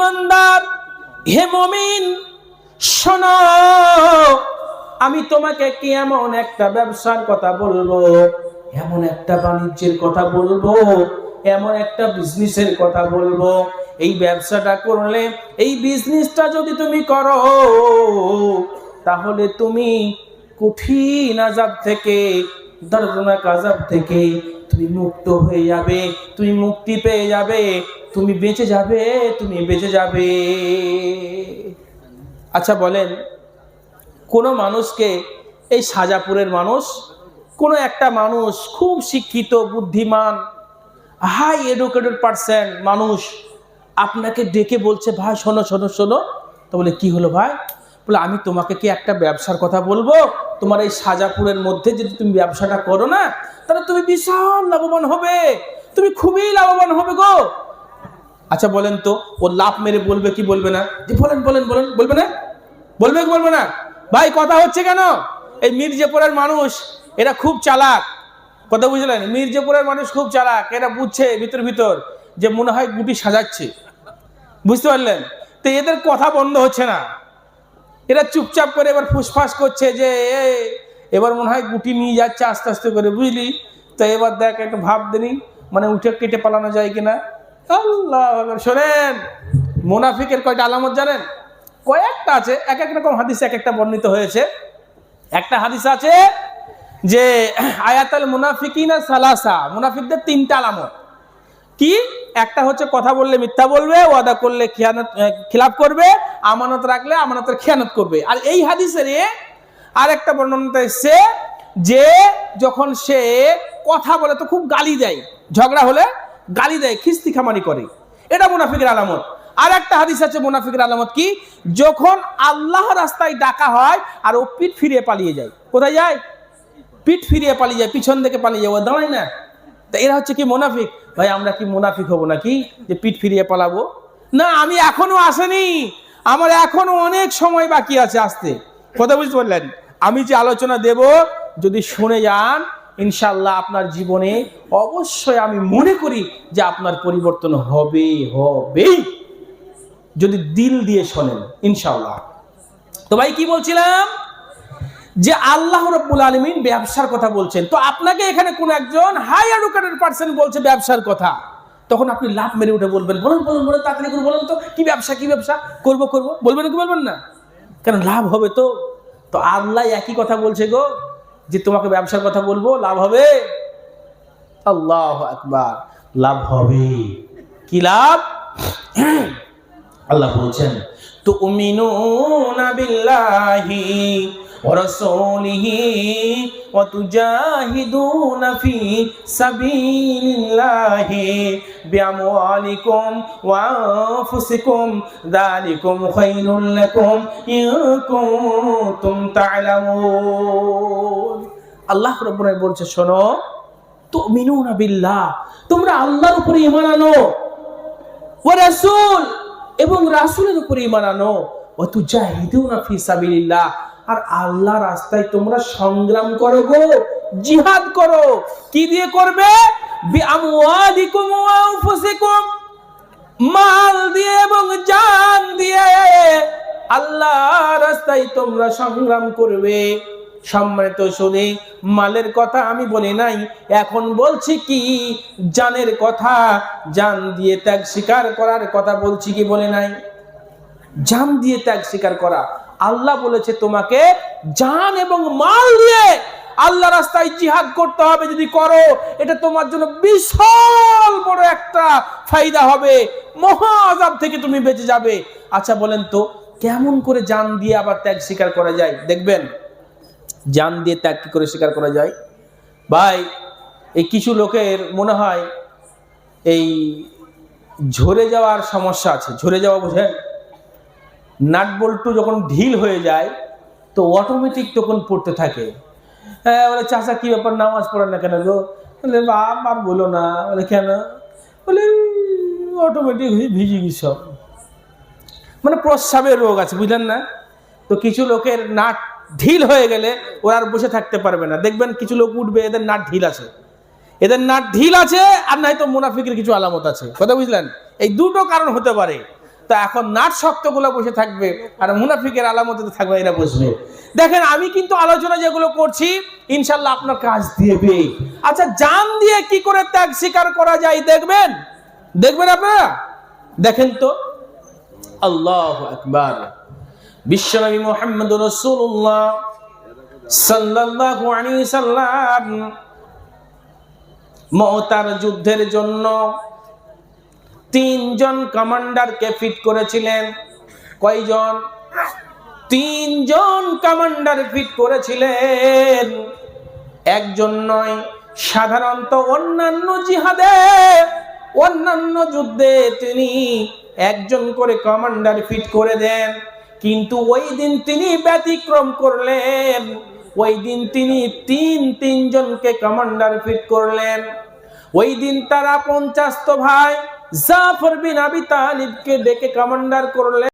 ইমানদার, হে মমিন, শোনো, আমি তোমাকে কি এমন একটা ব্যবসার কথা বলব, এমন একটা বাণিজ্যের কথা বলব, এমন একটা বিজনেসের কথা বলব? এই ব্যবসাটা করলে, এই বিজনেসটা যদি তুমি করো, তাহলে তুমি কঠিন আজাব থেকে, দর্দনাক আজাব থেকে তুমি মুক্ত হয়ে যাবে, তুমি মুক্তি পেয়ে যাবে। তুমি বেঁচে যাবে, তুমি বেঁচে যাবে। আচ্ছা বলেন, কোনো মানুষকে এই সাজাপুরের মানুষ, কোনো একটা মানুষ খুব শিক্ষিত, বুদ্ধিমান হাই এডুকেটেড পার্সন মানুষ আপনাকে ডেকে বলছে, ভাই, শোনো শোনো শোনো। তো বলে, কি হলো ভাই? বলে, আমি তোমাকে কি একটা ব্যবসার কথা বলব? তোমার এই সাজাপুরের মধ্যে যদি তুমি ব্যবসাটা করো না, তাহলে তুমি বিশাল লাভবান হবে। তুমি খুবই লাভবান হবে গো। আচ্ছা বলেন তো ও লাভ মেরে বলবে কি বলবে না? যে বলেন বলেন বলেন বলবে না? বলবে কি বলবে না? ভাই কথা হচ্ছে কেন? এই মির্জাপুরের মানুষ এরা খুব চালাক। কথা বুঝলেন? মির্জাপুরের মানুষ খুব চালাক এরা বুঝছে ভিতর ভিতর যে মনে হয় গুটি সাজাচ্ছে। বুঝতে পারলেন? তো এদের কথা বন্ধ হচ্ছে না। এরা চুপচাপ করে এবার ফুসফাস করছে যে এ, এবার মনে হয় গুটি নিয়ে যাচ্ছে আস্তে আস্তে করে বুঝলি? তো এবার দেখ একটু ভাব দিনি মানে উঠে কেটে পালানো যায় কিনা? আল্লাহ শোনেন, মোনাফিকের কয়টা আলামত জানেন? কয়েকটা আছে, এক এক রকম হাদিস এক একটা বর্ণিত হয়েছে। একটা হাদিস আছে যে, আয়াতাল মুনাফিকিনা সালাসা, মুনাফিকদের তিনটা আলামত। কি? একটা হচ্ছে কথা বললে মিথ্যা বলবে, ওয়াদা করলে খেয়ানত খিলাফ করবে, আমানত রাখলে আমানতের খেয়ানত করবে। আর এই হাদিসের আর একটা বর্ণনাতে এসছে যে, যখন সে কথা বলে তো খুব গালি দেয়, ঝগড়া হলে গালি দেয়, খিস্তি খামারি করে। এটা মুনাফিকের আলামত। আর একটা হাদিস আছে মুনাফিকের আলামত কি? যখন আল্লাহ রাস্তায় ডাকা হয় আর ও পিঠ ফিরিয়ে পালিয়ে যায়, কোথায় যায়? পিঠ ফিরিয়ে পালিয়ে যায়, পিছন থেকে পালিয়ে যায়, ও দাঁড়ায় না। তা এরা হচ্ছে কি মুনাফিক? ভাই, আমরা কি মুনাফিক হব নাকি যে পিঠ ফিরিয়ে পালাবো? না, আমি এখনও আসেনি। আমার এখনও অনেক সময় বাকি আছে আসতে। কথা বুঝতে পারলেন? আমি যে আলোচনা দেব, যদি শুনে যান ইনশাল্লাহ আপনার জীবনে অবশ্যই আমি মনে করি যে আপনার পরিবর্তন হবে, হবেই। যদি দিল দিয়ে শোনেন ইনশাল্লাহ তো ভাই, কি বলছিলাম? যে আল্লাহ রব্বুল আলমিন ব্যবসার কথা বলছেন। তো আপনাকে এখানে কোন একজন হাই এডুকেটেড পার্সন বলছে ব্যবসার কথা। তখন আপনি লাভ মেরে উঠে বলবেন, বলুন বলুন বলুন, তাড়াতাড়ি করে বলুন তো, কি ব্যবসা কি ব্যবসা? করব করব। বলবেন কি বলবেন না? কেন লাভ হবে তো? তো আল্লাহ একই কথা বলছে গো। যে তোমাকে ব্যবসার কথা বলব, লাভ হবে? আল্লাহ আকবার। লাভ হবে। কি লাভ? আল্লাহ বলছেন তো উমিনুনা বিল্লাহি ورسوله وتجاهدون في سبيل الله بأموالكم وأنفسكم ذلكم خير لكم إن كنتم تعلمون আল্লাহ রব্বুল আলামিন বলছে শোনো তুমিনুনা বিল্লাহ তোমরা আল্লাহর উপরে ঈমান আনো ও রাসূল এবং রাসূলের উপরে ঈমান আনো ও তুজাহিদুনা ফি সাবিলিল্লাহ আর আল্লাহ রাস্তায় তোমরা সংগ্রাম করো গো, জিহাদ করো। কি দিয়ে করবে? মাল দিয়ে এবং জান দিয়ে। আল্লাহ রাস্তায় তোমরা সংগ্রাম করবে। সম্মানিত শুনে, মালের কথা আমি বলি নাই, এখন বলছি কি? জানের কথা, জান দিয়ে ত্যাগ স্বীকার করার কথা বলছি কি বলে নাই? জান দিয়ে ত্যাগ স্বীকার করা। আল্লাহ বলেছে তোমাকে জান এবং মাল দিয়ে আল্লাহ রাস্তায় জিহাদ করতে হবে, যদি করো, এটা তোমার জন্য বিশাল বড় একটা ফায়দা হবে। মহা আযাব থেকে তুমি বেঁচে যাবে। আচ্ছা বলেন তো, কেমন করে জান দিয়ে আবার ত্যাগ স্বীকার করা যায়? দেখবেন, জান দিয়ে ত্যাগ কি করে স্বীকার করা যায়? ভাই, এই কিছু লোকের মনে হয় এই ঝরে যাওয়ার সমস্যা আছে। ঝরে যাওয়া বোঝেন? নাট বল্টু যখন ঢিল হয়ে যায়, তো অটোমেটিক তখন পড়তে থাকে। হ্যাঁ বলে চাষা কী ব্যাপার? নামাজ পড়ে না কেন গো? বলে, বাপ বাপ বলো না। বলে, কেন? বলে অটোমেটিক ভিজি সব। মানে প্রস্রাবের রোগ আছে, বুঝলেন না? তো কিছু লোকের নাট ঢিল হয়ে গেলে ওরা আর বসে থাকতে পারবে না। দেখবেন কিছু লোক উঠবে, এদের নাট ঢিল আছে। এদের নাট ঢিল আছে, আর নয়তো মুনাফিকের কিছু আলামত আছে। কথা বুঝলেন? এই দুটো কারণ হতে পারে। তো এখন নাট শক্তগুলো বসে থাকবে আর মুনাফিকের আলামতে থাকবে এরা বসবে দেখেন, আমি কিন্তু আলোচনা যেগুলো করছি, ইনশাল্লাহ আপনার কাজ দিবে আচ্ছা জান দিয়ে কি করে ত্যাগ স্বীকার করা যায় দেখবেন? দেখবেন আপনারা? দেখেন তো। আল্লাহ আকবার। বিশ্বনবী মোহাম্মদ রসুল্লাহ সাল্লাল্লাহু আলাইহি সাল্লাম মওতার যুদ্ধের জন্য তিনজন কমান্ডারকে ফিট করেছিলেন। কয়জন? তিনজন কমান্ডার ফিট করেছিলেন। একজন নয়, সাধারণত অন্যান্য জিহাদে, অন্যান্য যুদ্ধে তিনি একজন করে কমান্ডার ফিট করে দেন। কিন্তু ওই দিন তিনি ব্যতিক্রম করলেন। ওই দিন তিনি তিন তিনজনকে কমান্ডার ফিট করলেন। ওই দিন তারা পঞ্চাশ ভাই জাফর বিন আবি তালিবকে ডেকে কমান্ডার করলেন।